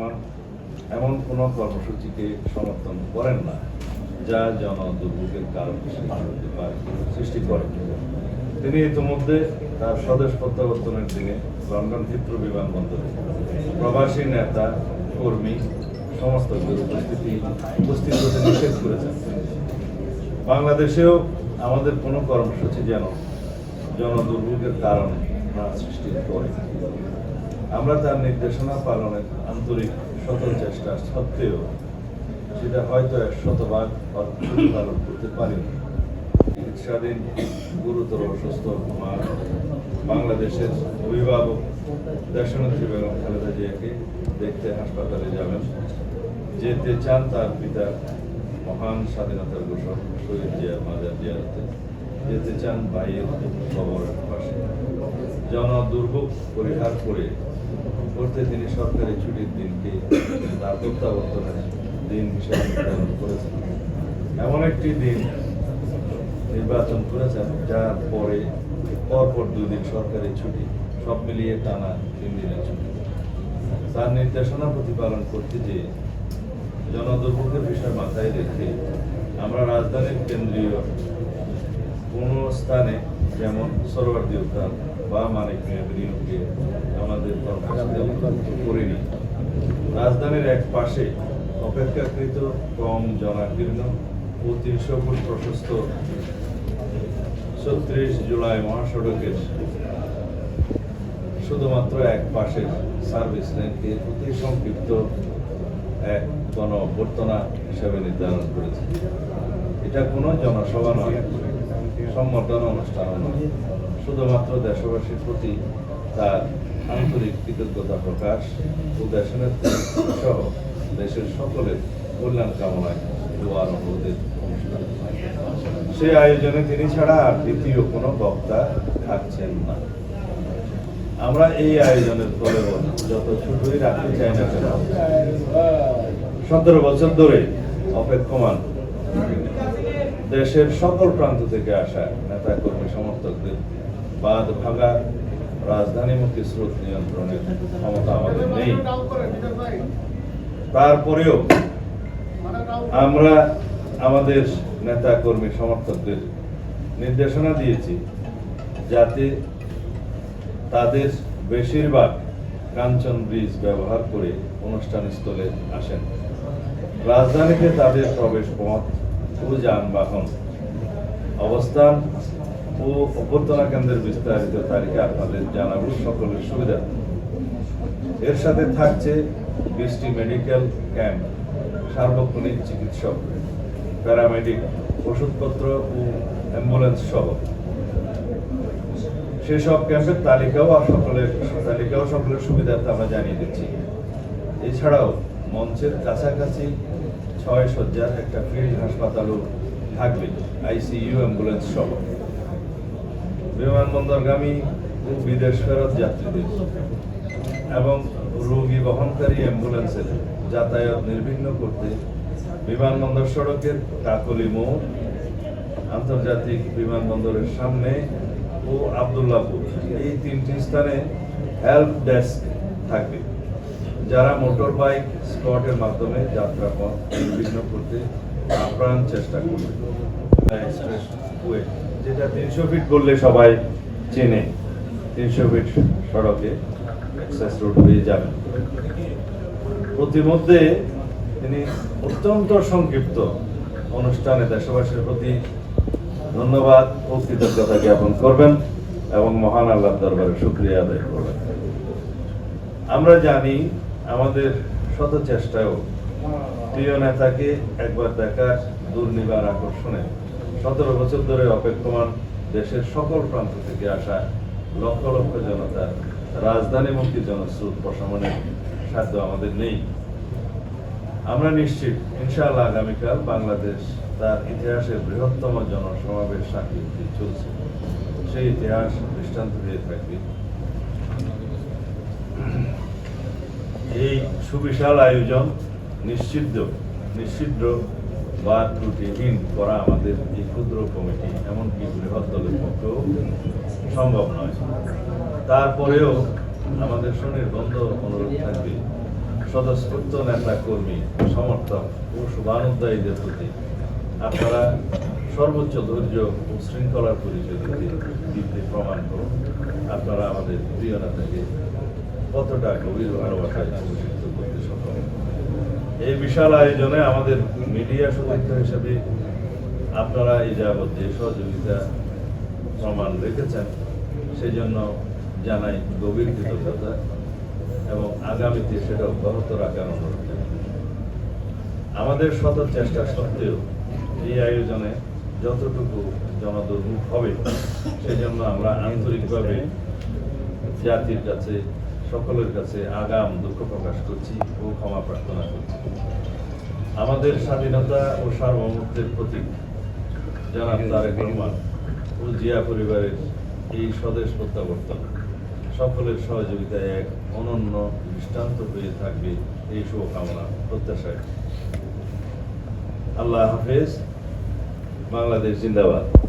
রহমান এমন কোনো কর্মসূচিকে সমর্থন করেন না, যা জন দুর্ভোগের কারণ সৃষ্টি করে। তিনি ইতিমধ্যে তার স্বদেশ প্রত্যাবর্তনের দিনে লন্ডন হিথ্রো বিমানবন্দরে প্রবাসী নেতা, কর্মী, সমস্ত উপস্থিতি উপস্থিত হতে নিষেধ করেছেন। বাংলাদেশেও আমাদের কোনো কর্মসূচি যেন জনদুর্ভোগের কারণ না সৃষ্টি করে। আমরা তার নির্দেশনা পালনের আন্তরিক শত চেষ্টা সত্ত্বেও সেটা হয়তো এক শতভাগ পালন করতে পারিনি। চিকিৎসাধীন, গুরুতর অসুস্থ মা বাংলাদেশের অভিভাবক দেশনেত্রী বেগম খালেদা জিয়াকে দেখতে হাসপাতালে যাবেন। যেতে চান তার পিতা মহান স্বাধীনতার ঘোষক শহীদ জিয়া মাজার জিয়ারতে। যেতে চান ভাইয়ের কবরের পাশে। জন দুর্ভোগ পরিহার করে করতে তিনি সরকারি ছুটির দিনকে তার প্রত্যাবর্তনের দিন হিসেবে নির্ধারণ করেছেন। এমন একটি দিন নির্বাচন করেছেন, যার পরে পরপর দুই দিন সরকারি ছুটি, সব মিলিয়ে টানা তিন দিনের ছুটি। তার নির্দেশনা প্রতিপালন করতে যে জনদুর্ভোগের বিষয় মাথায় রেখে আমরা রাজধানীর কেন্দ্রীয় কোনো স্থানে যেমন সরোয়ার্দী উদ্যান বা মানিক মিয়া বিনিয়োগকে আমাদের করিনি। রাজধানীর এক পাশে অপেক্ষাকৃত কম জনাকীর্ণ ও তিনশো ফুট প্রশস্ত ছত্রিশ জুলাই মহাসড়কের শুধুমাত্র এক পাশের সার্ভিস লেনকে অতি সংক্ষিপ্ত এক গণ অভ্যর্থনা হিসেবে নির্ধারণ করেছে। এটা কোনো জনসভা নয়। সম্বর্ধনা অনুষ্ঠান শুধুমাত্র দেশবাসীর প্রতি তার আন্তরিক কৃতজ্ঞতা প্রকাশ ও দেশনেত্রী সহ দেশের সকলের কল্যাণ কামনায় দোয়ার অনুরোধের অনুষ্ঠান। সেই আয়োজনে তিনি ছাড়া আর দ্বিতীয় কোনো বক্তা থাকছেন না। আমরা এই আয়োজনের ফলে যত ছোটই রাখতে চাই না কেন, সতেরো বছর ধরে অপেক্ষমান। দেশের সকল প্রান্ত থেকে আসা নেতা কর্মী সমর্থকদের বাদ ভাঙা রাজধানীমুখী স্রোত নিয়ন্ত্রণের ক্ষমতা আমাদের নেই। তারপরেও আমরা আমাদের নেতা কর্মী সমর্থকদের নির্দেশনা দিয়েছি যাতে তাদের বেশিরভাগ কাঞ্চন ব্রিজ ব্যবহার করে অনুষ্ঠান স্থলে আসেন। রাজধানীতে তাদের প্রবেশ পথ ও যানবাহন অবস্থান ও অভ্যর্থনা কেন্দ্রের বিস্তারিত তালিকা আপনাদের জানাব সকলের সুবিধা। এর সাথে থাকছে বিশটি মেডিকেল ক্যাম্প, সার্বক্ষণিক চিকিৎসক, প্যারামেডিক ওষুধপত্র ও অ্যাম্বুলেন্স সহ। সেসব ক্যাম্পের তালিকাও আর সকলের, তালিকাও সকলের সুবিধার্থে আমরা জানিয়ে দিচ্ছি। এছাড়াও মঞ্চের কাছাকাছি ছয় শয্যার একটা ফিল্ড হাসপাতালও থাকবে, আইসিইউ, অ্যাম্বুলেন্স সহ। বিমানবন্দরগামী বিদেশ ফেরত যাত্রীদের এবং রোগী বহনকারী অ্যাম্বুলেন্সের যাতায়াত নির্বিঘ্ন করতে বিমানবন্দর সড়কের কাকলি মোড়, আন্তর্জাতিক বিমানবন্দরের সামনে ও আবদুল্লাপুর। এই তিনটি স্থানে হেল্প ডেস্ক থাকবে। যারা মোটর বাইক স্কটের মাধ্যমে যাত্রা পথ নির্বিঘ্ন করতে আপ্রাণ চেষ্টা করবে যেটা তিনশো ফিট করলে সবাই চেনে, তিনশো ফিট সড়কে এক্সেস রোড হয়ে যাবেন। প্রতিমধ্যে তিনি অত্যন্ত সংক্ষিপ্ত অনুষ্ঠানে দেশবাসীর প্রতি ধন্যবাদ ও কৃতজ্ঞতা জ্ঞাপন করবেন এবং মহান আল্লাহ দরবারে শুক্রিয়া আদায় করবেন। আমরা জানি আমাদের শত চেষ্টায়ও প্রিয় নেতাকে একবার দেখার দুর্নিবার আকর্ষণে সতেরো বছর ধরে অপেক্ষমান দেশের সকল প্রান্ত থেকে আসা লক্ষ লক্ষ জনতার রাজধানীমুখী জনস্রোত প্রশমনের সাধ্য আমাদের নেই। আমরা নিশ্চিত, ইনশাআল্লাহ আগামীকাল বাংলাদেশ তার ইতিহাসের বৃহত্তম জনসমাবেশ সাক্ষী চলছে। সেই ইতিহাস দৃষ্টান্ত দিয়ে থাকবে এই সুবিশাল আয়োজন নিশ্চিদ্ধ নিশ্চিদ্র বা ত্রুটিহীন করা আমাদের এই ক্ষুদ্র কমিটি, এমনকি বৃহৎ দলের পক্ষেও সম্ভব নয়। তারপরেও আমাদের সুনির্বন্ধ অনুরোধ থাকবে, স্বতঃস্ফূর্ত নেতা কর্মী, সমর্থক ও শুভানুদ্দায়ীদের প্রতি। আপনারা সর্বোচ্চ ধৈর্য ও শৃঙ্খলার পরিচয় দিতে প্রমাণ করুন। আপনারা আমাদের প্রিয় নেতাকে কতটা গভীর ভালোবাসায় অভিষিক্ত করতে এই বিশাল আয়োজনে আমাদের মিডিয়া সদস্য হিসেবে আপনারা এই যাবৎ যে সহযোগিতা প্রমাণ রেখেছেন সেই জন্য জানাই গভীর কৃতজ্ঞতা এবং আগামীতে সেটা অব্যাহত রাখার অনুরোধ। আমাদের শত চেষ্টা সত্ত্বেও এই আয়োজনে যতটুকু জনদুর্ভোগ হবে, সেজন্য আমরা আন্তরিকভাবে জাতির কাছে সকলের কাছে আগাম দুঃখ প্রকাশ করছি ও ক্ষমা প্রার্থনা করছি। আমাদের স্বাধীনতা ও সার্বভৌমত্বের প্রতীক জনাব তারেক রহমান ও জিয়া পরিবারের এই স্বদেশ প্রত্যাবর্তন। সকলের সহযোগিতায় এক অনন্য দৃষ্টান্ত হয়ে থাকবে এই শুভকামনা প্রত্যাশায়। আল্লাহ হাফেজ, বাংলাদেশ জিন্দাবাদ।